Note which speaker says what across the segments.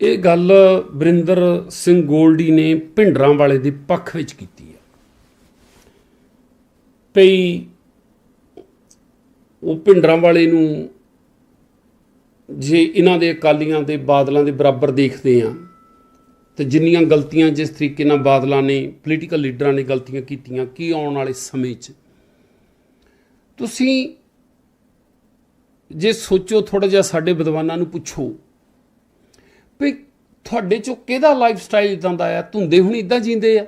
Speaker 1: ਇਹ ਗੱਲ ਬਰਿੰਦਰ ਸਿੰਘ ਗੋਲਡੀ ਨੇ ਭਿੰਡਰਾਂ ਵਾਲੇ ਦੇ ਪੱਖ ਵਿੱਚ ਕੀਤੀ ਹੈ। ਪਈ ਉਹ ਭਿੰਡਰਾਂ ਵਾਲੇ ਨੂੰ ਜੇ ਇਹਨਾਂ ਦੇ ਅਕਾਲੀਆਂ ਦੇ ਬਾਦਲਾਂ ਦੇ ਬਰਾਬਰ ਦੇਖਦੇ ਆ ਤੇ ਜਿੰਨੀਆਂ ਗਲਤੀਆਂ ਜਿਸ ਤਰੀਕੇ ਨਾਲ ਬਾਦਲਾਂ ਨੇ ਪੋਲੀਟੀਕਲ ਲੀਡਰਾਂ ਨੇ ਗਲਤੀਆਂ ਕੀਤੀਆਂ, ਕੀ ਆਉਣ ਵਾਲੇ ਸਮੇਂ 'ਚ? ਤੁਸੀਂ ਜੇ ਸੋਚੋ ਥੋੜਾ ਜਿਹਾ ਸਾਡੇ ਵਿਦਵਾਨਾਂ ਨੂੰ ਪੁੱਛੋ ਵੀ ਤੁਹਾਡੇ ਚੋਂ ਕਿਹਦਾ ਲਾਈਫ ਸਟਾਈਲ ਇਦਾਂ ਦਾ ਆ? ਧੁੰਦੇ ਹੁਣ ਇਦਾਂ ਜੀਂਦੇ ਆ।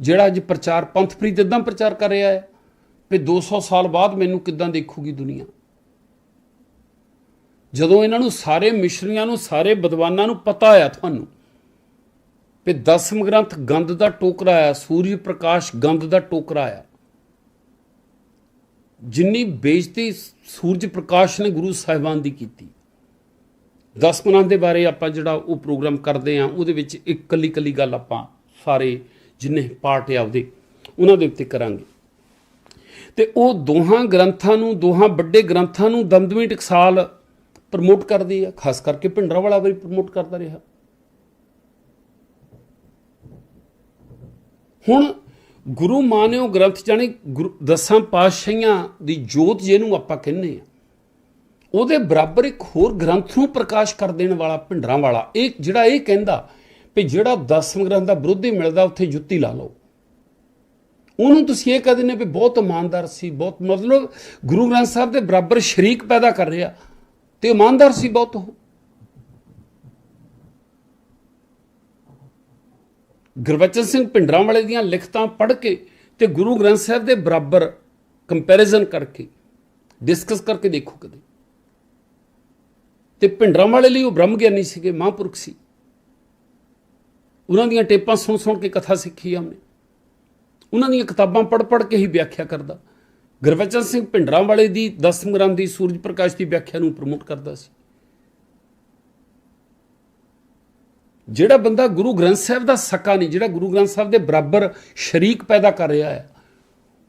Speaker 1: ਜਿਹੜਾ ਅੱਜ ਪ੍ਰਚਾਰ ਪੰਥਪ੍ਰੀਤ ਇਦਾਂ ਪ੍ਰਚਾਰ ਕਰ ਰਿਹਾ ਹੈ ਵੀ 200 ਸਾਲ ਬਾਅਦ ਮੈਨੂੰ ਕਿੱਦਾਂ ਦੇਖੂਗੀ ਦੁਨੀਆ? ਜਦੋਂ ਇਹਨਾਂ ਨੂੰ ਸਾਰੇ ਮਿਸ਼ਰੀਆਂ ਨੂੰ, ਸਾਰੇ ਵਿਦਵਾਨਾਂ ਨੂੰ ਪਤਾ ਆ ਤੁਹਾਨੂੰ ਵੀ ਦਸਮ ਗ੍ਰੰਥ ਗੰਧ ਦਾ ਟੋਕਰਾ ਆ, ਸੂਰਜ ਪ੍ਰਕਾਸ਼ ਗੰਧ ਦਾ ਟੋਕਰਾ ਆ। ਜਿੰਨੀ ਬੇਇੱਜ਼ਤੀ ਸੂਰਜ ਪ੍ਰਕਾਸ਼ ਨੇ ਗੁਰੂ ਸਾਹਿਬਾਨ ਦੀ ਕੀਤੀ। ਦਸਮ ਗ੍ਰੰਥ ਦੇ ਬਾਰੇ ਆਪਾਂ ਜਿਹੜਾ ਉਹ ਪ੍ਰੋਗਰਾਮ ਕਰਦੇ ਆ ਉਹਦੇ ਵਿੱਚ ਇੱਕ ਕੱਲੀ ਕੱਲੀ ਗੱਲ ਆਪਾਂ ਸਾਰੇ ਜਿੰਨੇ ਪਾਰਟ ਆ ਉਹਦੇ, ਉਹਨਾਂ ਦੇ ਉੱਤੇ ਕਰਾਂਗੇ। ਤੇ ਉਹ ਦੋਹਾਂ ਗ੍ਰੰਥਾਂ ਨੂੰ, ਦੋਹਾਂ ਵੱਡੇ ਗ੍ਰੰਥਾਂ ਨੂੰ ਦਮਦਮੀ ਟਕਸਾਲ ਪ੍ਰਮੋਟ ਕਰਦੀ ਆ, ਖਾਸ ਕਰਕੇ ਭਿੰਡਰਾ ਵਾਲਾ ਵੀ ਪ੍ਰਮੋਟ ਕਰਦਾ ਰਿਹਾ। ਹੁਣ ਗੁਰੂ ਮਾਨਿਓ ਗ੍ਰੰਥ, ਜਾਣੀ ਗੁਰੂ- ਦਸਾਂ ਪਾਤਸ਼ਾਹੀਆਂ ਦੀ ਜੋਤ ਜਿਹਨੂੰ ਆਪਾਂ ਕਹਿੰਦੇ ਆ ਉਹਦੇ ਬਰਾਬਰ ਇੱਕ ਹੋਰ ਗ੍ਰੰਥ ਨੂੰ ਪ੍ਰਕਾਸ਼ ਕਰ ਦੇਣ ਵਾਲਾ ਭਿੰਡਰਾਂ ਵਾਲਾ। ਇਹ ਜਿਹੜਾ ਇਹ ਕਹਿੰਦਾ ਵੀ ਜਿਹੜਾ ਦਸਮ ਗ੍ਰੰਥ ਦਾ ਵਿਰੋਧੀ ਮਿਲਦਾ, ਉੱਥੇ ਜੁੱਤੀ ਲਾ ਲਓ। ਉਹਨੂੰ ਤੁਸੀਂ ਇਹ ਕਹਿੰਦੇ ਨੇ ਵੀ ਬਹੁਤ ਇਮਾਨਦਾਰ ਸੀ, ਬਹੁਤ ਮਤਲਬ ਗੁਰੂ ਗ੍ਰੰਥ ਸਾਹਿਬ ਦੇ ਬਰਾਬਰ ਸ਼ਰੀਕ ਪੈਦਾ ਕਰ ਰਿਹਾ ਤੇ ਇਮਾਨਦਾਰ ਸੀ ਬਹੁਤ ਉਹ। ਗੁਰਬਚਨ ਸਿੰਘ ਭਿੰਡਰਾਂ ਵਾਲੇ ਦੀਆਂ ਲਿਖਤਾਂ ਪੜ੍ਹ ਕੇ ਤੇ ਗੁਰੂ ਗ੍ਰੰਥ ਸਾਹਿਬ ਦੇ ਬਰਾਬਰ ਕੰਪੈਰੀਜ਼ਨ ਕਰਕੇ ਡਿਸਕਸ ਕਰਕੇ ਦੇਖੋ ਕਦੇ। ਤੇ ਭਿੰਡਰਾਂ ਵਾਲੇ ਲਈ ਉਹ ਬ੍ਰਹਮ ਗਿਆਨੀ ਸੀਗੇ, ਮਹਾਂਪੁਰਖ ਸੀ। ਉਹਨਾਂ ਦੀਆਂ ਟੇਪਾਂ ਸੁਣ ਸੁਣ ਕੇ ਕਥਾ ਸਿੱਖੀ ਆਮਨੇ ਉਹਨਾਂ। ਦੀਆਂ ਕਿਤਾਬਾਂ ਪੜ੍ਹ ਪੜ੍ਹ ਕੇ ਹੀ ਵਿਆਖਿਆ ਕਰਦਾ। ਗੁਰਬਚਨ ਸਿੰਘ ਭਿੰਡਰਾਂ ਵਾਲੇ ਦੀ ਦਸਮ ਗ੍ਰੰਥ ਦੀ ਸੂਰਜ ਪ੍ਰਕਾਸ਼ ਦੀ ਵਿਆਖਿਆ ਨੂੰ ਪ੍ਰਮੋਟ ਕਰਦਾ ਸੀ। ਜਿਹੜਾ ਬੰਦਾ ਗੁਰੂ ਗ੍ਰੰਥ ਸਾਹਿਬ ਦਾ ਸਕਾ ਨਹੀਂ, ਜਿਹੜਾ ਗੁਰੂ ਗ੍ਰੰਥ ਸਾਹਿਬ ਦੇ ਬਰਾਬਰ ਸ਼ਰੀਕ ਪੈਦਾ ਕਰ ਰਿਹਾ ਹੈ,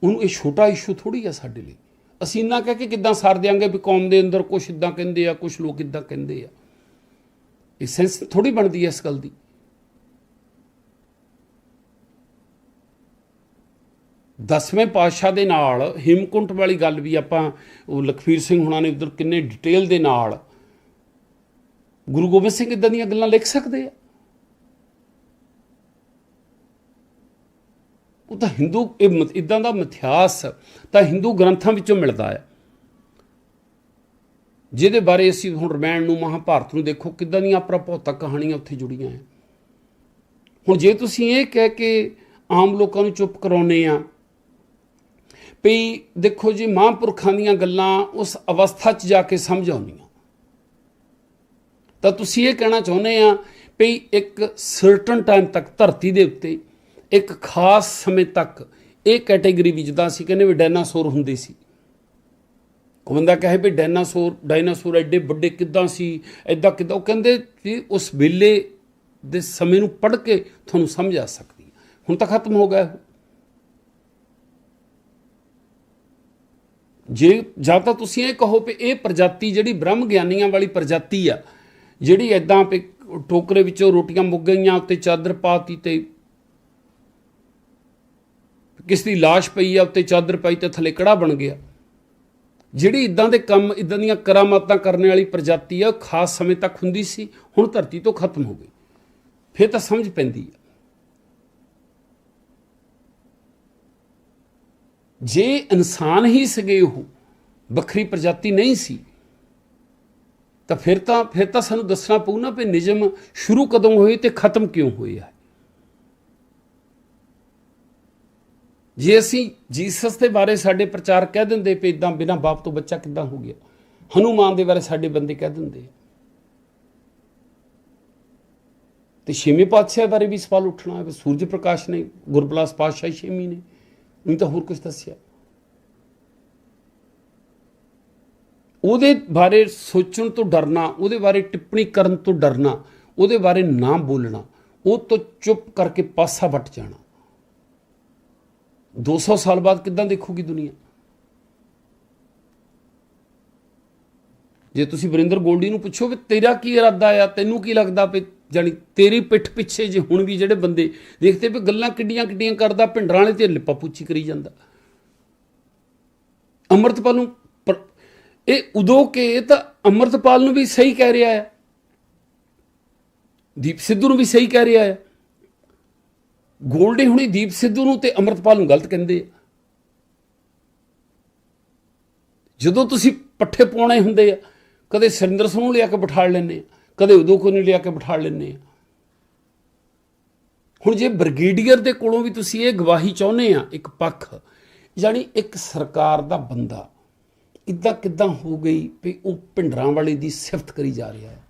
Speaker 1: ਉਹਨੂੰ ਇਹ ਛੋਟਾ ਇਸ਼ੂ ਥੋੜੀ ਆ ਸਾਡੇ ਲਈ। ਅਸੀਂ ਇੰਨਾ ਕਹਿ ਕੇ ਕਿੱਦਾਂ ਸਾਰ ਦਿਆਂਗੇ ਵੀ ਕੌਮ ਦੇ ਅੰਦਰ ਕੁਝ ਇਦਾਂ ਕਹਿੰਦੇ ਆ ਕੁਝ ਲੋਕ ਇਦਾਂ ਕਹਿੰਦੇ ਆ। ਇਹ ਸੈਂਸ ਥੋੜੀ ਬਣਦੀ ਹੈ ਇਸ ਗੱਲ ਦੀ। ਦਸਵੇਂ ਪਾਤਸ਼ਾਹ ਦੇ ਨਾਲ ਹਿਮਕੁੰਟ ਵਾਲੀ ਗੱਲ ਵੀ ਆਪਾਂ, ਉਹ ਲਖਵੀਰ ਸਿੰਘ ਹੁਣਾਂ ਨੇ ਉਧਰ ਕਿੰਨੇ ਡਿਟੇਲ ਦੇ ਨਾਲ ਗੁਰੂ ਗੋਬਿੰਦ ਸਿੰਘ ਇਦਾਂ ਦੀਆਂ ਗੱਲਾਂ ਲਿਖ ਸਕਦੇ ਆ? ਉਹ ਤਾਂ ਹਿੰਦੂ ਇਦਾਂ ਦਾ ਮਿਥਿਆਸ ਤਾਂ ਹਿੰਦੂ ਗ੍ਰੰਥਾਂ ਵਿੱਚੋਂ ਮਿਲਦਾ ਹੈ। ਜਿਹਦੇ ਬਾਰੇ ਅਸੀਂ ਹੁਣ ਰਮਾਇਣ ਨੂੰ, ਮਹਾਭਾਰਤ ਨੂੰ ਦੇਖੋ, ਕਿੱਦਾਂ ਦੀਆਂ ਪ੍ਰਭੌਤਕ ਕਹਾਣੀਆਂ ਉੱਥੇ ਜੁੜੀਆਂ ਹੈ। ਹੁਣ ਜੇ ਤੁਸੀਂ ਇਹ ਕਹਿ ਕੇ ਆਮ ਲੋਕਾਂ ਨੂੰ ਚੁੱਪ ਕਰਾਉਨੇ ਆ ਵੀ ਦੇਖੋ ਜੀ, ਮਹਾਂਪੁਰਖਾਂ ਦੀਆਂ ਗੱਲਾਂ ਉਸ ਅਵਸਥਾ 'ਚ ਜਾ ਕੇ ਸਮਝ ਆਉਂਦੀਆਂ। ਤਾਂ ਤੁਸੀਂ ਇਹ ਕਹਿਣਾ ਚਾਹੁੰਦੇ ਆ ਵੀ ਇੱਕ ਸਰਟਨ ਟਾਈਮ ਤੱਕ ਧਰਤੀ ਦੇ ਉੱਤੇ ਇੱਕ ਖਾਸ ਸਮੇਂ ਤੱਕ ਇਹ ਕੈਟਾਗਰੀ ਵੀ ਜਿੱਦਾਂ ਅਸੀਂ ਕਹਿੰਦੇ ਵੀ ਡਾਇਨਾਸੌਰ ਹੁੰਦੇ ਸੀ। ਕੋਈ ਬੰਦਾ ਕਹੇ ਵੀ ਡਾਇਨਾਸੌਰ ਡਾਇਨਾਸੌਰ ਐਡੇ ਵੱਡੇ ਕਿੱਦਾਂ ਸੀ, ਐਦਾਂ ਕਿੱਦਾਂ, ਉਹ ਕਹਿੰਦੇ ਵੀ ਉਸ ਵੇਲੇ ਦੇ ਸਮੇਂ ਨੂੰ ਪੜ੍ਹ ਕੇ ਤੁਹਾਨੂੰ ਸਮਝ ਆ ਸਕਦੀ ਹੁਣ ਤਾਂ ਖਤਮ ਹੋ ਗਿਆ। ਜੇ ਜਾਂ ਤਾਂ ਤੁਸੀਂ ਇਹ ਕਹੋ ਵੀ ਇਹ ਪ੍ਰਜਾਤੀ ਜਿਹੜੀ ਬ੍ਰਹਮ ਗਿਆਨੀਆਂ ਵਾਲੀ ਪ੍ਰਜਾਤੀ ਆ, ਜਿਹੜੀ ਐਦਾਂ ਪੇ ਟੋਕਰੇ ਵਿੱਚੋਂ ਰੋਟੀਆਂ ਮੁੱਕ ਗਈਆਂ, ਉੱਤੇ ਚਾਦਰ ਪਾਤੀ ਤੇ ਕਿਸ ਦੀ লাশ ਪਈ ਆ, ਉੱਤੇ ਚਾਦਰ ਪਾਈ ਤੇ ਥੱਲੇ ਕੜਾ ਬਣ ਗਿਆ। ਜਿਹੜੀ ਇਦਾਂ ਦੇ ਕੰਮ ਇਦਾਂ ਦੀਆਂ ਕਰਾਮਾਤਾਂ ਕਰਨ ਵਾਲੀ ਪ੍ਰਜਾਤੀ ਆ ਖਾਸ ਸਮੇਂ ਤੱਕ ਹੁੰਦੀ ਸੀ, ਹੁਣ ਧਰਤੀ ਤੋਂ ਖਤਮ ਹੋ ਗਈ। ਫਿਰ ਤਾਂ ਸਮਝ ਪੈਂਦੀ ਆ। ਜੇ ਇਨਸਾਨ ਹੀ ਸਗੇ ਉਹ ਵੱਖਰੀ ਪ੍ਰਜਾਤੀ ਨਹੀਂ ਸੀ, ਤਾਂ ਫਿਰ ਤਾਂ ਫਿਰ ਤਾਂ ਸਾਨੂੰ ਦੱਸਣਾ ਪਊ ਨਾ ਵੀ ਨਿਯਮ ਸ਼ੁਰੂ ਕਦੋਂ ਹੋਏ ਤੇ ਖਤਮ ਕਿਉਂ ਹੋਏ ਜੇ ਅਸੀਂ ਜੀਸਸ ਦੇ ਬਾਰੇ ਸਾਡੇ ਪ੍ਰਚਾਰ ਕਹਿ ਦਿੰਦੇ ਵੀ ਇਦਾਂ ਬਿਨਾਂ ਬਾਪ ਤੋਂ ਬੱਚਾ ਕਿੱਦਾਂ ਹੋ ਗਿਆ? ਹਨੂਮਾਨ ਦੇ ਬਾਰੇ ਸਾਡੇ ਬੰਦੇ ਕਹਿ ਦਿੰਦੇ ਤੇ ਛੇਵੇਂ ਪਾਤਸ਼ਾਹ ਬਾਰੇ ਵੀ ਸਵਾਲ ਉੱਠਣਾ ਹੈ ਸੂਰਜ ਪ੍ਰਕਾਸ਼ ਨੇ, ਗੁਰਬਲਾਸ ਪਾਤਸ਼ਾਹ ਛੇਵੀਂ ਨੇ ਨਹੀਂ ਤਾਂ ਹੋਰ ਕੁਝ ਦੱਸਿਆ। ਉਹਦੇ ਬਾਰੇ ਸੋਚਣ ਤੋਂ ਡਰਨਾ, ਉਹਦੇ ਬਾਰੇ ਟਿੱਪਣੀ ਕਰਨ ਤੋਂ ਡਰਨਾ, ਉਹਦੇ ਬਾਰੇ ਨਾ ਬੋਲਣਾ, ਉਹ ਤੋਂ ਚੁੱਪ ਕਰਕੇ ਪਾਸਾ ਵੱਟ ਜਾਣਾ। 200 ਸਾਲ ਬਾਅਦ ਕਿੱਦਾਂ ਦੇਖੂਗੀ ਦੁਨੀਆ? ਜੇ ਤੁਸੀਂ ਵਰਿੰਦਰ ਗੋਲਡੀ ਨੂੰ ਪੁੱਛੋ ਵੀ ਤੇਰਾ ਕੀ ਇਰਾਦਾ ਆ, ਤੈਨੂੰ ਕੀ ਲੱਗਦਾ ਵੀ ਜਾਨੀ ਤੇਰੀ ਪਿੱਠ ਪਿੱਛੇ ਜੇ ਹੁਣ ਵੀ ਜਿਹੜੇ ਬੰਦੇ ਦੇਖਦੇ ਵੀ ਗੱਲਾਂ ਕਿੱਡੀਆਂ ਕਿੱਡੀਆਂ ਕਰਦਾ, ਭਿੰਡਰਾਂ ਵਾਲੇ ਤੇ ਲਿਪਾ ਪੁੱਛੀ ਕਰੀ ਜਾਂਦਾ। ਅੰਮ੍ਰਿਤਪਾਲ ਨੂੰ ਇਹ ਉਦੋਂ ਕੇ ਤਾਂ ਅੰਮ੍ਰਿਤਪਾਲ ਨੂੰ ਵੀ ਸਹੀ ਕਹਿ ਰਿਹਾ ਹੈ। ਦੀਪ ਸਿੱਧੂ ਨੂੰ ਵੀ ਸਹੀ ਕਹਿ ਰਿਹਾ ਹੈ। ਗੋਲਡੀ ਹੁਣੀ ਦੀਪ ਸਿੱਧੂ ਨੂੰ ਤੇ ਅੰਮ੍ਰਿਤਪਾਲ ਨੂੰ ਗਲਤ ਕਹਿੰਦੇ ਆ। ਜਦੋਂ ਤੁਸੀਂ ਪੱਠੇ ਪਾਉਣੇ ਹੁੰਦੇ ਆ, ਕਦੇ ਸਰਿੰਦਰ ਸਿੰਘ ਨੂੰ ਲਿਆ ਕੇ ਬਿਠਾ ਲੈਂਦੇ ਆ, ਕਦੇ ਉਦੋਂ ਕੋ ਨਹੀਂ ਲਿਆ ਕੇ ਬਿਠਾ ਲੈਂਦੇ ਆ। ਹੁਣ ਜੇ ਬ੍ਰਿਗੇਡੀਅਰ ਦੇ ਕੋਲੋਂ ਵੀ ਤੁਸੀਂ ਇਹ ਗਵਾਹੀ ਚਾਹੁੰਦੇ ਆ, ਇੱਕ ਪੱਖ, ਯਾਨੀ ਇੱਕ ਸਰਕਾਰ ਦਾ ਬੰਦਾ ਇਦਾਂ ਕਿਦਾਂ ਹੋ ਗਈ ਵੀ ਉਹ ਭਿੰਡਰਾਂ ਵਾਲੇ ਦੀ ਸਿਫਤ ਕਰੀ ਜਾ ਰਿਹਾ ਹੈ।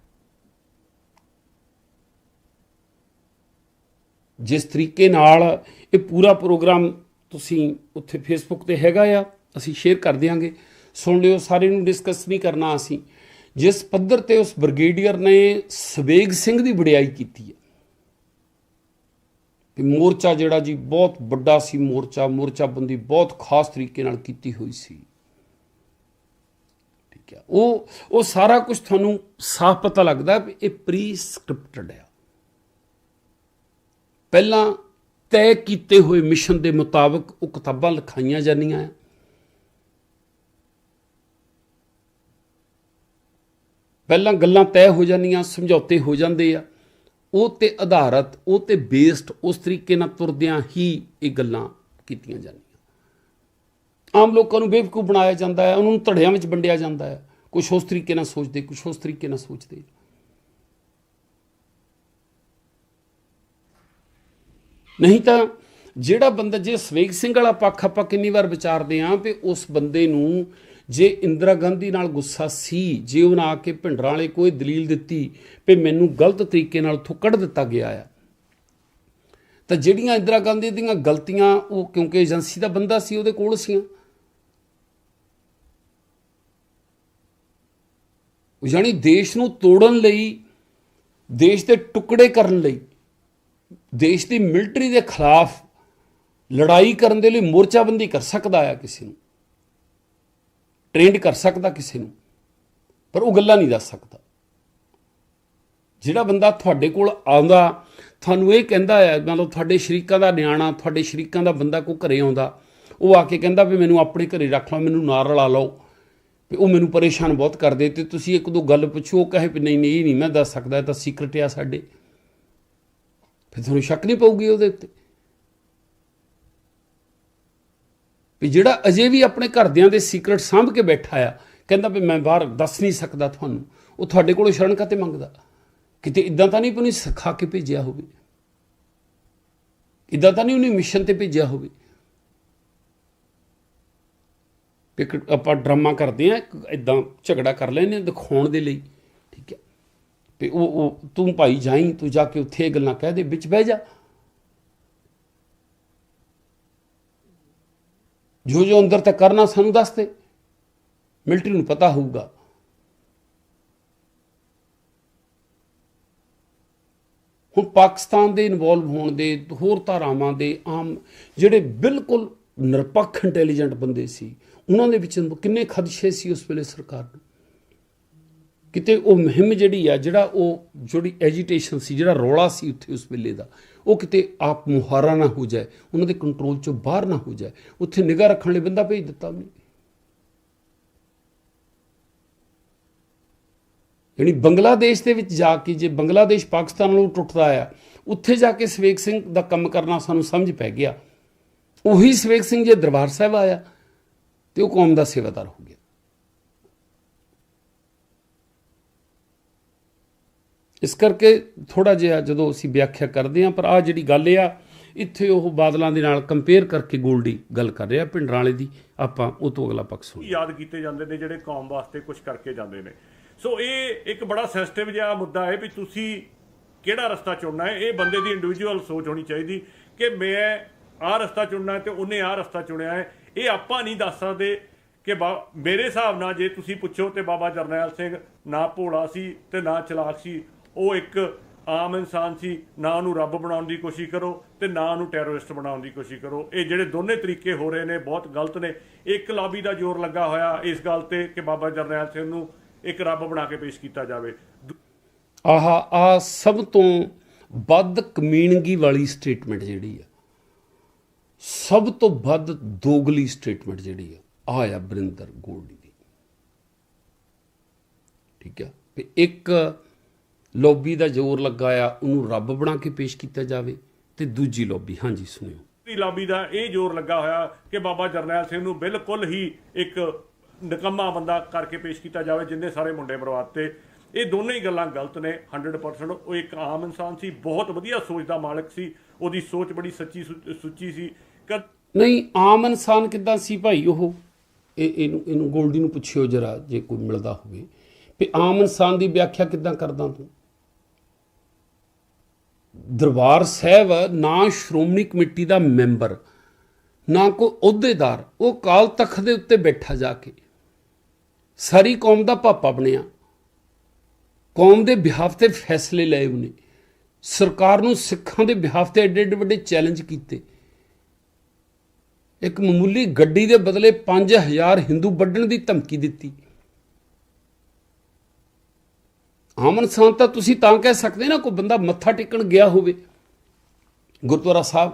Speaker 1: ਜਿਸ ਤਰੀਕੇ ਨਾਲ ਇਹ ਪੂਰਾ ਪ੍ਰੋਗਰਾਮ ਤੁਸੀਂ ਉੱਥੇ ਫੇਸਬੁੱਕ ਤੇ ਹੈਗਾ ਆ, ਅਸੀਂ ਸ਼ੇਅਰ ਕਰ ਦਿਆਂਗੇ। ਸੁਣ ਲਿਓ ਸਾਰੇ ਨੂੰ ਡਿਸਕਸ ਨਹੀਂ ਕਰਨਾ ਅਸੀਂ। ਜਿਸ ਪੱਧਰ ਤੇ ਉਸ ਬ੍ਰਿਗੇਡੀਅਰ ਨੇ ਸਵੇਗ ਸਿੰਘ ਦੀ ਵਡਿਆਈ ਕੀਤੀ ਹੈ ਕਿ ਮੋਰਚਾ ਜਿਹੜਾ ਜੀ, ਬਹੁਤ ਵੱਡਾ ਸੀ ਮੋਰਚਾ ਮੋਰਚਾ ਬੰਦੀ ਬਹੁਤ ਖਾਸ ਤਰੀਕੇ ਨਾਲ ਕੀਤੀ ਹੋਈ ਸੀ। ਠੀਕ ਹੈ ਉਹ ਉਹ ਸਾਰਾ ਕੁਝ ਤੁਹਾਨੂੰ ਸਾਫ਼ ਪਤਾ ਲੱਗਦਾ ਵੀ ਇਹ ਪ੍ਰੀ ਸਕ੍ਰਿਪਟਡ ਹੈ ਪਹਿਲਾਂ ਤੈਅ ਕੀਤੇ ਹੋਏ ਮਿਸ਼ਨ ਦੇ ਮੁਤਾਬਕ ਉਹ ਕਿਤਾਬਾਂ ਲਿਖਾਈਆਂ ਜਾਂਦੀਆਂ ਆ। ਪਹਿਲਾਂ ਗੱਲਾਂ ਤੈਅ ਹੋ ਜਾਂਦੀਆਂ, ਸਮਝੌਤੇ ਹੋ ਜਾਂਦੇ ਆ। ਉਹ ਤੇ ਆਧਾਰਿਤ, ਉਹ ਤੇ ਬੇਸਡ ਉਸ ਤਰੀਕੇ ਨਾਲ ਤੁਰਦਿਆਂ ਹੀ ਇਹ ਗੱਲਾਂ ਕੀਤੀਆਂ ਜਾਂਦੀਆਂ। ਆਮ ਲੋਕਾਂ ਨੂੰ ਬੇਵਕੂਫ ਬਣਾਇਆ ਜਾਂਦਾ ਹੈ, ਉਹਨਾਂ ਨੂੰ ਧੜਿਆਂ ਵਿੱਚ ਵੰਡਿਆ ਜਾਂਦਾ ਹੈ। ਕੁਝ ਉਸ ਤਰੀਕੇ ਨਾਲ ਸੋਚਦੇ ਕੁਝ ਉਸ ਤਰੀਕੇ ਨਾਲ ਸੋਚਦੇ। ਨਹੀਂ ਤਾਂ ਜਿਹੜਾ ਬੰਦਾ ਜੇ ਸਵੇਗ ਸਿੰਘ ਵਾਲਾ ਪੱਖ ਆਪਾਂ ਕਿੰਨੀ ਵਾਰ ਵਿਚਾਰਦੇ ਆਂ ਵੀ ਉਸ ਬੰਦੇ ਨੂੰ ਜੇ ਇੰਦਰਾ ਗਾਂਧੀ ਨਾਲ ਗੁੱਸਾ ਸੀ, ਜੇ ਉਹਨਾਂ ਆ ਕੇ ਭਿੰਡਰਾਂ ਵਾਲੇ ਕੋਈ ਦਲੀਲ ਦਿੱਤੀ ਵੀ ਮੈਨੂੰ ਗਲਤ ਤਰੀਕੇ ਨਾਲ ਉੱਥੋਂ ਕੱਢ ਦਿੱਤਾ ਗਿਆ ਆ, ਤਾਂ ਜਿਹੜੀਆਂ ਇੰਦਰਾ ਗਾਂਧੀ ਦੀਆਂ ਗਲਤੀਆਂ ਉਹ ਕਿਉਂਕਿ ਏਜੰਸੀ ਦਾ ਬੰਦਾ ਸੀ, ਉਹਦੇ ਕੋਲ ਸੀਆਂ। ਯਾਨੀ ਦੇਸ਼ ਨੂੰ ਤੋੜਨ ਲਈ, ਦੇਸ਼ ਦੇ ਟੁਕੜੇ ਕਰਨ ਲਈ ਦੇਸ਼ ਦੀ ਮਿਲਟਰੀ ਦੇ ਖਿਲਾਫ ਲੜਾਈ ਕਰਨ ਦੇ ਲਈ ਮੋਰਚਾਬੰਦੀ ਕਰ ਸਕਦਾ ਆ ਕਿਸੇ ਨੂੰ। ਟ੍ਰੇਨਡ ਕਰ ਸਕਦਾ ਕਿਸੇ ਨੂੰ। ਪਰ ਉਹ ਗੱਲਾਂ ਨਹੀਂ ਦੱਸ ਸਕਦਾ। ਜਿਹੜਾ ਬੰਦਾ ਤੁਹਾਡੇ ਕੋਲ ਆਉਂਦਾ, ਤੁਹਾਨੂੰ ਇਹ ਕਹਿੰਦਾ ਹੈ ਮਤਲਬ ਤੁਹਾਡੇ ਸ਼ਰੀਕਾਂ ਦਾ ਨਿਆਣਾ, ਤੁਹਾਡੇ ਸ਼ਰੀਕਾਂ ਦਾ ਬੰਦਾ ਕੋ ਘਰੇ ਆਉਂਦਾ, ਉਹ ਆ ਕੇ ਕਹਿੰਦਾ ਵੀ ਮੈਨੂੰ ਆਪਣੇ ਘਰੇ ਰੱਖ ਲਓ, ਮੈਨੂੰ ਨਾਲ ਰਲਾ ਲਓ, ਵੀ ਉਹ ਮੈਨੂੰ ਪਰੇਸ਼ਾਨ ਬਹੁਤ ਕਰਦੇ ਤੇ ਤੁਸੀਂ ਇੱਕ ਦੋ ਗੱਲ ਪੁੱਛੋ, ਉਹ ਕਹੇ ਵੀ ਨਹੀਂ ਨਹੀਂ, ਇਹ ਨਹੀਂ ਮੈਂ ਦੱਸ ਸਕਦਾ, ਇਹ ਤਾਂ ਸੀਕ੍ਰੇਟ ਆ ਸਾਡੇ। ਫਿਰ ਤੁਹਾਨੂੰ ਸ਼ੱਕ ਨਹੀਂ ਪਊਗੀ ਉਹਦੇ ਉੱਤੇ? ਵੀ ਜਿਹੜਾ ਅਜੇ ਵੀ ਆਪਣੇ ਘਰਦਿਆਂ ਦੇ ਸੀਕ੍ਰੇਟ ਸਾਂਭ ਕੇ ਬੈਠਾ ਆ, ਕਹਿੰਦਾ ਵੀ ਮੈਂ ਬਾਹਰ ਦੱਸ ਨਹੀਂ ਸਕਦਾ ਤੁਹਾਨੂੰ, ਉਹ ਤੁਹਾਡੇ ਕੋਲੋਂ ਸ਼ਰਨ ਕਾਤੇ ਮੰਗਦਾ? ਕਿਤੇ ਇਦਾਂ ਤਾਂ ਨਹੀਂ ਵੀ ਸਿਖਾ ਕੇ ਭੇਜਿਆ ਹੋਵੇ? ਇਦਾਂ ਤਾਂ ਨਹੀਂ ਉਹਨੇ ਮਿਸ਼ਨ ਤੇ ਭੇਜਿਆ ਹੋਵੇ? ਇੱਕ ਆਪਾਂ ਡਰਾਮਾ ਕਰਦੇ ਆ ਇਦਾਂ ਝਗੜਾ ਕਰ ਲੈਨੇ ਦਿਖਾਉਣ ਦੇ ਲਈ, ਠੀਕ ਹੈ? ਤੇ ਉਹ ਉਹ ਤੂੰ ਭਾਈ ਜਾਈ, ਤੂੰ ਜਾ ਕੇ ਉੱਥੇ ਇਹ ਗੱਲਾਂ ਕਹਿ ਦੇ, ਵਿੱਚ ਬਹਿ ਜਾ। ਜੋ ਜੋ ਅੰਦਰ ਤੱਕ ਕਰਨਾ ਸਾਨੂੰ ਦੱਸ ਦੇ। ਮਿਲਟਰੀ ਨੂੰ ਪਤਾ ਹੋਊਗਾ। ਹੁਣ ਪਾਕਿਸਤਾਨ ਦੇ ਇਨਵੋਲਵ ਹੋਣ ਦੇ, ਹੋਰ ਧਾਰਾਵਾਂ ਦੇ ਆਮ ਜਿਹੜੇ ਬਿਲਕੁਲ ਨਿਰਪੱਖ ਇੰਟੈਲੀਜੈਂਟ ਬੰਦੇ ਸੀ, ਉਹਨਾਂ ਦੇ ਵਿੱਚ ਕਿੰਨੇ ਖਦਸ਼ੇ ਸੀ ਉਸ ਵੇਲੇ ਸਰਕਾਰ ਨੂੰ? ਕਿਤੇ ਉਹ ਮੁਹਿੰਮ ਜਿਹੜੀ ਆ, ਜਿਹੜਾ ਉਹ ਜਿਹੜੀ ਐਜੀਟੇਸ਼ਨ ਸੀ, ਜਿਹੜਾ ਰੌਲਾ ਸੀ ਉੱਥੇ ਉਸ ਵੇਲੇ ਦਾ, ਉਹ ਕਿਤੇ ਆਪ ਮੁਹਾਰਾ ਨਾ ਹੋ ਜਾਏ, ਉਹਨਾਂ ਦੇ ਕੰਟਰੋਲ ਚੋਂ ਬਾਹਰ ਨਾ ਹੋ ਜਾਏ, ਉੱਥੇ ਨਿਗਾਹ ਰੱਖਣ ਲਈ ਬੰਦਾ ਭੇਜ ਦਿੱਤਾ ਉਹਨੇ। ਯਾਨੀ ਬੰਗਲਾਦੇਸ਼ ਦੇ ਵਿੱਚ ਜਾ ਕੇ, ਜੇ ਬੰਗਲਾਦੇਸ਼ ਪਾਕਿਸਤਾਨ ਨਾਲੋਂ ਟੁੱਟਦਾ ਆ, ਉੱਥੇ ਜਾ ਕੇ ਸਵੇਕ ਸਿੰਘ ਦਾ ਕੰਮ ਕਰਨਾ ਸਾਨੂੰ ਸਮਝ ਪੈ ਗਿਆ। ਉਹੀ ਸਵੇਕ ਸਿੰਘ ਜੇ ਦਰਬਾਰ ਸਾਹਿਬ ਆਇਆ, ਤੇ ਉਹ ਕੌਮ ਦਾ ਸੇਵਾਦਾਰ ਹੋ ਗਿਆ। ਇਸ ਕਰਕੇ ਥੋੜਾ ਜਿਹਾ ਜਦੋਂ ਅਸੀਂ ਵਿਆਖਿਆ ਕਰਦੇ ਹਾਂ, ਪਰ ਆ ਜਿਹੜੀ ਗੱਲ ਆ, ਇੱਥੇ ਉਹ ਬਾਦਲਾਂ ਦੇ ਨਾਲ ਕੰਪੇਅਰ ਕਰਕੇ ਗੋਲਡੀ ਗੱਲ ਕਰ ਰਿਹਾ ਪਿੰਡਰਾਂ ਵਾਲੇ ਦੀ। ਆਪਾਂ ਉਹ ਤੋਂ ਅਗਲਾ ਪੱਖ ਸੁਣ
Speaker 2: ਯਾਦ ਕੀਤੇ ਜਾਂਦੇ ਨੇ ਜਿਹੜੇ ਕੌਮ ਵਾਸਤੇ ਕੁਝ ਕਰਕੇ ਜਾਂਦੇ ਨੇ। ਸੋ ਇਹ ਇੱਕ ਬੜਾ ਸੈਂਸਿਟਿਵ ਜਿਹਾ ਮੁੱਦਾ ਹੈ ਵੀ ਤੁਸੀਂ ਕਿਹੜਾ ਰਸਤਾ ਚੁਣਨਾ ਹੈ? ਇਹ ਬੰਦੇ ਦੀ ਇੰਡੀਵਿਜੂਅਲ ਸੋਚ ਹੋਣੀ ਚਾਹੀਦੀ ਕਿ ਮੈਂ ਆਹ ਰਸਤਾ ਚੁਣਨਾ ਹੈ ਤੇ ਉਹਨੇ ਆਹ ਰਸਤਾ ਚੁਣਿਆ ਹੈ। ਇਹ ਆਪਾਂ ਨਹੀਂ ਦੱਸ ਸਕਦੇ ਕਿ ਬਾ- ਮੇਰੇ ਹਿਸਾਬ ਨਾਲ ਜੇ ਤੁਸੀਂ ਪੁੱਛੋ ਤੇ ਬਾਬਾ ਜਰਨੈਲ ਸਿੰਘ ਨਾ ਭੋਲਾ ਸੀ ਤੇ ਨਾ ਚਲਾਕ ਸੀ ਉਹ ਇੱਕ ਆਮ ਇਨਸਾਨ ਸੀ, ਨਾ ਉਹਨੂੰ ਰੱਬ ਬਣਾਉਣ ਦੀ ਕੋਸ਼ਿਸ਼ ਕਰੋ ਤੇ ਨਾ ਉਹਨੂੰ ਟੈਰਰਿਸਟ ਬਣਾਉਣ ਦੀ ਕੋਸ਼ਿਸ਼ ਕਰੋ। ਇਹ ਜਿਹੜੇ ਦੋਨੇ ਤਰੀਕੇ ਹੋ ਰਹੇ ਨੇ, ਬਹੁਤ ਗਲਤ ਨੇ। ਇੱਕ ਲਾਬੀ ਦਾ ਜ਼ੋਰ ਲੱਗਾ ਹੋਇਆ ਇਸ ਗੱਲ ਤੇ ਕਿ ਬਾਬਾ ਜਰਨੈਲ ਸਿੰਘ ਨੂੰ ਇੱਕ ਰੱਬ ਬਣਾ ਕੇ ਪੇਸ਼ ਕੀਤਾ ਜਾਵੇ। ਦੂ-
Speaker 1: ਆਹ ਆ ਸਭ ਤੋਂ ਵੱਧ ਕਮੀਣਗੀ ਵਾਲੀ ਸਟੇਟਮੈਂਟ ਜਿਹੜੀ ਆ, ਸਭ ਤੋਂ ਵੱਧ ਦੋਗਲੀ ਸਟੇਟਮੈਂਟ ਜਿਹੜੀ ਆ ਆ ਆ ਬਰਿੰਦਰ ਗੋਲਡੀ ਦੀ। ਠੀਕ ਆ? ਵੀ ਇੱਕ ਲੌਬੀ ਦਾ ਜ਼ੋਰ ਲੱਗਾ ਆ ਉਹਨੂੰ ਰੱਬ ਬਣਾ ਕੇ ਪੇਸ਼ ਕੀਤਾ ਜਾਵੇ। ਤੇ ਦੂਜੀ ਲੌਬੀ ਹਾਂਜੀ ਸੁਣਿਓ।
Speaker 2: ਦੀ ਲਾਬੀ ਦਾ ਇਹ ਜ਼ੋਰ ਲੱਗਾ ਹੋਇਆ ਕਿ ਬਾਬਾ ਜਰਨੈਲ ਸਿੰਘ ਨੂੰ ਬਿਲਕੁਲ ਹੀ ਇੱਕ ਨਿਕੰਮਾ ਬੰਦਾ ਕਰਕੇ ਪੇਸ਼ ਕੀਤਾ ਜਾਵੇ ਜਿੰਨੇ ਸਾਰੇ ਮੁੰਡੇ ਬਰਬਾਦ ਤੇ। ਇਹ ਦੋਨੇ ਹੀ ਗੱਲਾਂ ਗਲਤ ਨੇ 100% ਉਹ ਇੱਕ ਆਮ ਇਨਸਾਨ ਸੀ ਬਹੁਤ ਵਧੀਆ ਸੋਚ ਦਾ ਮਾਲਕ ਸੀ। ਉਹਦੀ ਸੋਚ ਬੜੀ ਸੱਚੀ ਸੁੱਚੀ ਸੀ।
Speaker 1: ਨਹੀਂ ਆਮ ਇਨਸਾਨ ਕਿੱਦਾਂ ਸੀ ਭਾਈ ਉਹ? ਇਹ ਇਹਨੂੰ ਇਹਨੂੰ ਗੋਲਡੀ ਨੂੰ ਪੁੱਛਿਓ ਜਰਾ ਜੇ ਕੋਈ ਮਿਲਦਾ ਹੋਵੇ। ਵੀ ਆਮ ਇਨਸਾਨ ਦੀ ਵਿਆਖਿਆ ਕਿੱਦਾਂ ਕਰਦਾ ਤੂੰ? ਦਰਬਾਰ ਸਾਹਿਬ ਨਾ ਸ਼੍ਰੋਮਣੀ ਕਮੇਟੀ ਦਾ ਮੈਂਬਰ, ਨਾ ਕੋਈ ਅਹੁਦੇਦਾਰ, ਉਹ ਕਾਲ ਤਖਤ ਦੇ ਉੱਤੇ ਬੈਠਾ ਜਾ ਕੇ। ਸਾਰੀ ਕੌਮ ਦਾ ਪਾਪਾ ਬਣਿਆ। ਕੌਮ ਦੇ ਬਿਹਾਫ ਤੇ ਫੈਸਲੇ ਲਏ ਉਹਨੇ। ਸਰਕਾਰ ਨੂੰ ਸਿੱਖਾਂ ਦੇ ਬਿਹਾਫ ਤੇ ਐਡੇ ਐਡੇ ਵੱਡੇ ਚੈਲੰਜ ਕੀਤੇ। ਇੱਕ ਮਾਮੂਲੀ ਗੱਡੀ ਦੇ ਬਦਲੇ 5000 ਹਿੰਦੂ ਵੱਢਣ ਦੀ ਧਮਕੀ ਦਿੱਤੀ। ਆਮ ਇਨਸਾਨ ਤਾਂ ਤੁਸੀਂ ਤਾਂ ਕਹਿ ਸਕਦੇ ਨਾ ਕੋਈ ਬੰਦਾ ਮੱਥਾ ਟੇਕਣ ਗਿਆ ਹੋਵੇ। ਗੁਰਦੁਆਰਾ ਸਾਹਿਬ।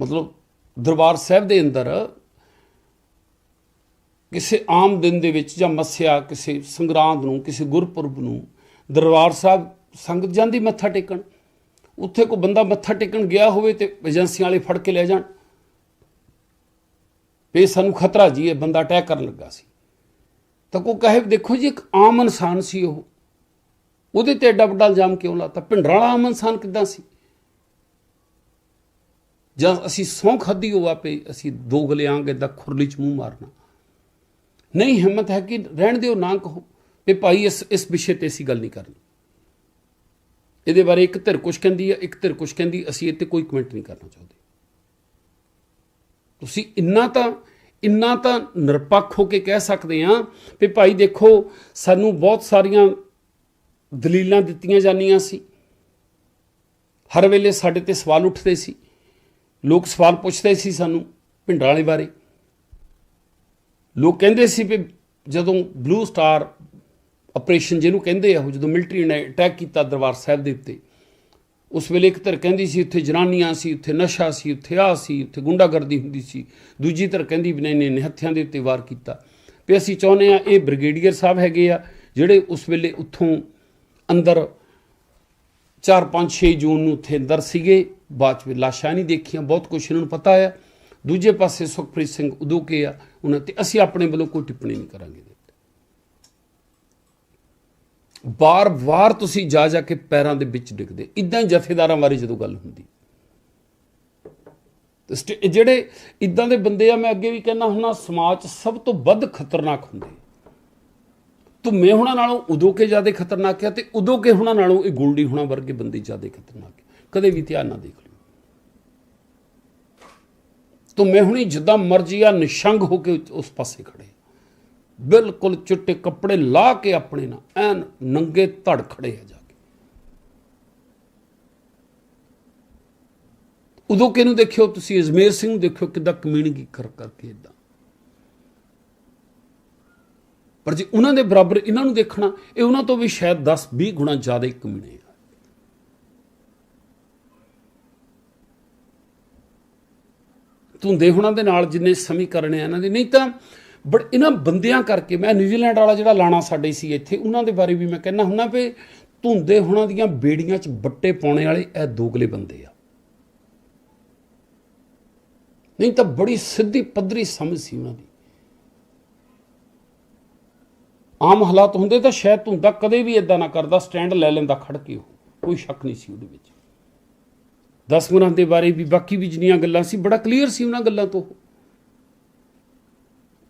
Speaker 1: ਮਤਲਬ ਦਰਬਾਰ ਸਾਹਿਬ ਦੇ ਅੰਦਰ ਕਿਸੇ ਆਮ ਦਿਨ ਦੇ ਵਿੱਚ ਜਾਂ ਮੱਸਿਆ ਕਿਸੇ ਸੰਗਰਾਂਦ ਨੂੰ, ਕਿਸੇ ਗੁਰਪੁਰਬ ਨੂੰ ਦਰਬਾਰ ਸਾਹਿਬ ਸੰਗਤ ਜਾਂਦੀ ਮੱਥਾ ਟੇਕਣ। ਉੱਥੇ ਕੋਈ ਬੰਦਾ ਮੱਥਾ ਟੇਕਣ ਗਿਆ ਹੋਵੇ ਤੇ ਏਜੰਸੀਆਂ ਵਾਲੇ ਫੜ ਕੇ ਲੈ ਜਾਣ। ਵੀ ਸਾਨੂੰ ਖਤਰਾ ਜੀ, ਇਹ ਬੰਦਾ ਅਟੈਕ ਕਰਨ ਲੱਗਾ ਸੀ। ਤਾਂ ਕੋ ਕਹੇ ਦੇਖੋ ਜੀ, ਇੱਕ ਆਮ ਇਨਸਾਨ ਸੀ ਉਹ। ਉਹਦੇ ਤੇ ਐਡਾ ਵੱਡਾ ਇਲਜ਼ਾਮ ਕਿਉਂ ਲਾਤਾ? ਭਿੰਡਰਾਂ ਵਾਲਾ ਆਮ ਇਨਸਾਨ ਕਿੱਦਾਂ ਸੀ? ਜਾਂ ਅਸੀਂ ਸੌਂ ਖਾਦੀ ਹੋਆ ਪਏ ਅਸੀਂ ਦੋ ਗਲੇ ਗਲਿਆਂਗੇ ਦਾ ਖੁਰਲੀ ਚ ਮੂੰਹ ਮਾਰਨਾ। ਨਹੀਂ, ਹਿੰਮਤ ਹੈ ਕਿ ਰਹਿਣ ਦਿਓ, ਨਾ ਕਹੋ। ਵੀ ਭਾਈ, ਇਸ ਇਸ ਵਿਸ਼ੇ ਤੇ ਅਸੀਂ ਗੱਲ ਨਹੀਂ ਕਰਨੀ। ਇਹਦੇ ਬਾਰੇ ਇੱਕ ਧਿਰ ਕੁਛ ਕਹਿੰਦੀ ਹੈ ਇੱਕ ਧਿਰ ਕੁਛ ਕਹਿੰਦੀ, ਅਸੀਂ ਇਹ ਤੇ ਕੋਈ ਕਮੈਂਟ ਨਹੀਂ ਕਰਨਾ ਚਾਹੁੰਦੇ। ਤੁਸੀਂ ਇੰਨਾ ਤਾਂ ਇੰਨਾ ਤਾਂ ਨਿਰਪੱਖ ਹੋ ਕੇ ਕਹਿ ਸਕਦੇ ਆ ਵੀ ਭਾਈ ਦੇਖੋ, ਸਾਨੂੰ ਬਹੁਤ ਸਾਰੀਆਂ ਦਲੀਲਾਂ ਦਿੱਤੀਆਂ ਜਾਂਦੀਆਂ ਸੀ। ਹਰ ਵੇਲੇ ਸਾਡੇ ਤੇ ਸਵਾਲ ਉੱਠਦੇ ਸੀ। ਲੋਕ ਸਵਾਲ ਪੁੱਛਦੇ ਸੀ ਸਾਨੂੰ ਭਿੰਡਰਾਂ ਵਾਲੇ ਬਾਰੇ। ਲੋਕ ਕਹਿੰਦੇ ਸੀ ਵੀ ਜਦੋਂ ਬਲੂ ਸਟਾਰ ਆਪਰੇਸ਼ਨ ਜਿਹਨੂੰ ਕਹਿੰਦੇ ਆ, ਉਹ ਜਦੋਂ ਮਿਲਟਰੀ ਨੇ ਅਟੈਕ ਕੀਤਾ ਦਰਬਾਰ ਸਾਹਿਬ ਦੇ ਉੱਤੇ ਉਸ ਵੇਲੇ ਇੱਕ ਧਿਰ ਕਹਿੰਦੀ ਸੀ, ਉੱਥੇ ਜਨਾਨੀਆਂ ਸੀ, ਉੱਥੇ ਨਸ਼ਾ ਸੀ, ਉੱਥੇ ਆ ਸੀ, ਉੱਥੇ ਗੁੰਡਾਗਰਦੀ ਹੁੰਦੀ ਸੀ। ਦੂਜੀ ਧਰ ਕਹਿੰਦੀ ਵੀ ਨਹੀਂ ਨਹੀਂ ਨਿਹੱਥਿਆਂ ਦੇ ਉੱਤੇ ਵਾਰ ਕੀਤਾ। ਵੀ ਅਸੀਂ ਚਾਹੁੰਦੇ ਆ ਇਹ ਬ੍ਰਿਗੇਡੀਅਰ ਸਾਹਿਬ ਹੈਗੇ ਆ, ਜਿਹੜੇ ਉਸ ਵੇਲੇ ਉੱਥੋਂ ਅੰਦਰ 4 5 6 ਜੂਨ ਨੂੰ ਉੱਥੇ ਅੰਦਰ ਸੀਗੇ, ਬਾਅਦ ਵਿੱਚ ਲਾਸ਼ਾਂ ਨਹੀਂ ਦੇਖੀਆਂ, ਬਹੁਤ ਕੁਝ ਇਹਨਾਂ ਨੂੰ ਪਤਾ ਆ। ਦੂਜੇ ਪਾਸੇ ਸੁਖਪ੍ਰੀਤ ਸਿੰਘ ਉਦੋਕੇ ਆ, ਉਹਨਾਂ ਤੇ ਅਸੀਂ ਆਪਣੇ ਵੱਲੋਂ ਕੋਈ ਟਿੱਪਣੀ ਨਹੀਂ ਕਰਾਂਗੇ। ਬਾਰ-ਬਾਰ ਤੁਸੀਂ ਜਾ ਜਾ ਕੇ ਪੈਰਾਂ ਦੇ ਵਿੱਚ ਡਿੱਗਦੇ। ਇਦਾਂ ਜਥੇਦਾਰਾਂ ਬਾਰੇ ਜਦੋਂ ਗੱਲ ਹੁੰਦੀ। ਸਟੇ- ਜਿਹੜੇ ਇਦਾਂ ਦੇ ਬੰਦੇ ਆ, ਮੈਂ ਅੱਗੇ ਵੀ ਕਹਿੰਦਾ ਹੁੰਦਾ, ਸਮਾਜ ਸਭ ਤੋਂ ਵੱਧ ਖਤਰਨਾਕ ਹੁੰਦੇ। ਧੁੰਮੇ ਹੋਣਾ ਨਾਲੋਂ ਉਦੋਂ ਕੇ ਜ਼ਿਆਦਾ ਖਤਰਨਾਕ ਆ ਤੇ ਉਦੋਂ ਕੇ ਹੋਣਾ ਨਾਲੋਂ ਇਹ ਗੋਲਡੀ ਹੋਣਾ ਵਰਗੇ ਬੰਦੇ ਜ਼ਿਆਦਾ ਖਤਰਨਾਕ ਕਦੇ ਵੀ ਧਿਆਨ ਨਾ ਦੇਖ ਲਿਓ। ਧੁੰਮੇ ਹੁਣੀ ਜਿੱਦਾਂ ਮਰਜ਼ੀ ਆ, ਨਿਸ਼ੰਗ ਹੋ ਕੇ ਉਸ ਪਾਸੇ ਖੜੇ ਬਿਲਕੁਲ ਚਿੱਟੇ ਕੱਪੜੇ ਲਾ ਕੇ ਆਪਣੇ ਨਾਲ, ਐਨ ਨੰਗੇ ਧੜ ਖੜੇ ਆ ਜਾ ਕੇ। ਉਦੋਂ ਕਿਹਨੂੰ ਦੇਖਿਓ ਤੁਸੀਂ? ਅਜਮੇਰ ਸਿੰਘ ਨੂੰ ਦੇਖਿਓ ਕਿੱਦਾਂ ਕਮੀਣਗੀ ਕਰ ਕਰਕੇ ਇਦਾਂ ਪਰ ਜੇ ਉਹਨਾਂ ਦੇ ਬਰਾਬਰ ਇਹਨਾਂ ਨੂੰ ਦੇਖਣਾ, ਇਹ ਉਹਨਾਂ ਤੋਂ ਵੀ ਸ਼ਾਇਦ 10 20 ਗੁਣਾ ਜ਼ਿਆਦਾ ਕਮੀਣੇ ਆ। ਧੁੰਦੇ ਹੁਣਾਂ ਦੇ ਨਾਲ ਜਿੰਨੇ ਸਮੀਕਰਨ ਆ ਇਹਨਾਂ ਦੇ, ਨਹੀਂ ਤਾਂ ਬਟ ਇਹਨਾਂ ਬੰਦਿਆਂ ਕਰਕੇ ਮੈਂ ਨਿਊਜ਼ੀਲੈਂਡ ਵਾਲਾ ਜਿਹੜਾ ਲਾਣਾ ਸਾਡੇ ਸੀ ਇੱਥੇ ਉਹਨਾਂ ਦੇ ਬਾਰੇ ਵੀ ਮੈਂ ਕਹਿੰਦਾ ਹੁੰਦਾ ਵੀ ਧੁੰਦੇ ਹੁਣਾਂ ਦੀਆਂ ਬੇੜੀਆਂ 'ਚ ਬੱਟੇ ਪਾਉਣੇ ਵਾਲੇ ਇਹ ਦੋਗਲੇ ਬੰਦੇ ਆ ਨਹੀਂ ਤਾਂ ਬੜੀ ਸਿੱਧੀ ਪੱਧਰੀ ਸਮਝ ਸੀ ਉਹਨਾਂ ਦੀ ਆਮ ਹਾਲਾਤ ਹੁੰਦੇ ਤਾਂ ਸ਼ਾਇਦ ਧੁੰਦਾ ਕਦੇ ਵੀ ਇਦਾਂ ਨਾ ਕਰਦਾ ਸਟੈਂਡ ਲੈ ਲੈਂਦਾ ਖੜ ਕੇ ਉਹ ਕੋਈ ਸ਼ੱਕ ਨਹੀਂ ਸੀ ਉਹਦੇ ਵਿੱਚ 10 ਗੁਰਾਂ ਦੇ ਬਾਰੇ ਵੀ ਬਾਕੀ ਵੀ ਜਿੰਨੀਆਂ ਗੱਲਾਂ ਸੀ ਬੜਾ ਕਲੀਅਰ ਸੀ ਉਹਨਾਂ ਗੱਲਾਂ ਤੋਂ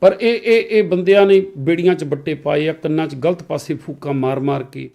Speaker 1: ਪਰ ਇਹ ਇਹ ਇਹ ਬੰਦਿਆਂ ਨੇ ਬੇੜੀਆਂ 'ਚ ਬੱਟੇ ਪਾਏ ਆ, ਕੰਨਾਂ 'ਚ ਗਲਤ ਪਾਸੇ ਫੂਕਾਂ ਮਾਰ-ਮਾਰ ਕੇ।